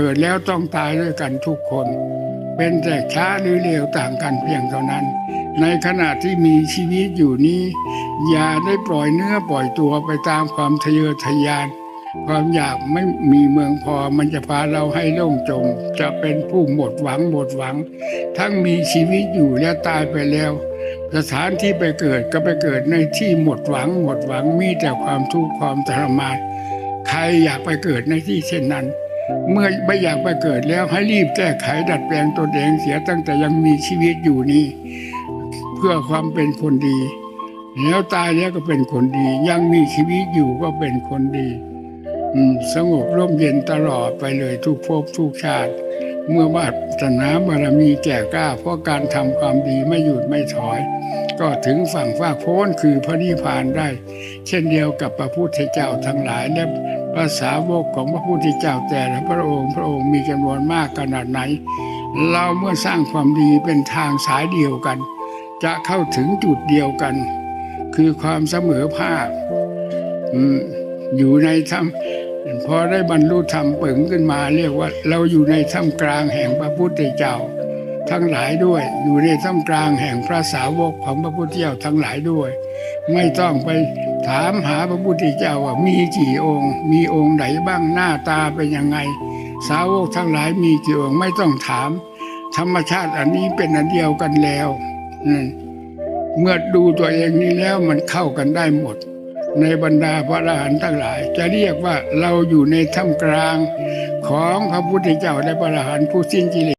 เกิดแล้วต้องตายด้วยกันทุกคน เป็นแต่ช้าหรือเร็วต่างกันเพียงเท่านั้น ในขณะที่มีชีวิตอยู่นี้ อย่าได้ปล่อยเนื้อปล่อยตัวไปตามความทะเยอทะยาน ความอยากไม่มีเมืองพอมันจะพาเราให้ล่มจม จะเป็นผู้หมดหวังหมดหวัง ทั้งมีชีวิตอยู่และตายไปแล้ว สถานที่ไปเกิดก็ไปเกิดในที่หมดหวัง หมดหวังมีแต่ความทุกข์ความทรมานใครอยากไปเกิดในที่เช่นนั้น เมื่อไม่อยากไปเกิดแล้วให้รีบแก้ไขดัดแปลงตนเองเสียตั้งแต่ยังมีชีวิตอยู่นี้ เพื่อความเป็นคนดี แล้วตายแล้วก็เป็นคนดี ยังมีชีวิตอยู่ก็เป็นคนดีสงบร่มเย็นตลอดไปเลยทุกภพทุกชาติ เมื่อวาสนาบารมีแก่กล้า เพราะการทำความดีไม่หยุดไม่ถอย ก็ถึงฝั่งฟากโพ้นคือพระนิพพานได้ เช่นเดียวกับพระพุทธเจ้าทั้งหลายและ ภาษาวกของพระพุทธเจ้าแต่ละพระองค์พระองค์มีจำนวนมากขนาดไหน เราเมื่อสร้างความดีเป็นทางสายเดียวกัน จะเข้าถึงจุดเดียวกัน คือความเสมอภาคอยู่ในธรรมพอได้บรรลุธรรมเปิงขึ้นมา เรียกว่าเราอยู่ในท่ามกลางแห่งพระพุทธเจ้า ทั้งหลายด้วย อยู่ในท่ามกลางแห่งพระสาวกของพระพุทธเจ้าทั้งหลายด้วย ไม่ต้องไป ถามหาพระพุทธเจ้าว่ามีกี่องค์ มีองค์ไหนบ้างหน้าตาเป็นยังไง สาวกทั้งหลายมีกี่องค์ไม่ต้องถาม ธรรมชาติอันนี้เป็นอันเดียวกันแล้วเมื่อดูตัวเองนี้แล้วมันเข้ากันได้หมด ในบรรดาพระอรหันต์ทั้งหลาย จะเรียกว่าเราอยู่ในท่ามกลาง ของพระพุทธเจ้าและพระอรหันต์ผู้สิ้นกิเลส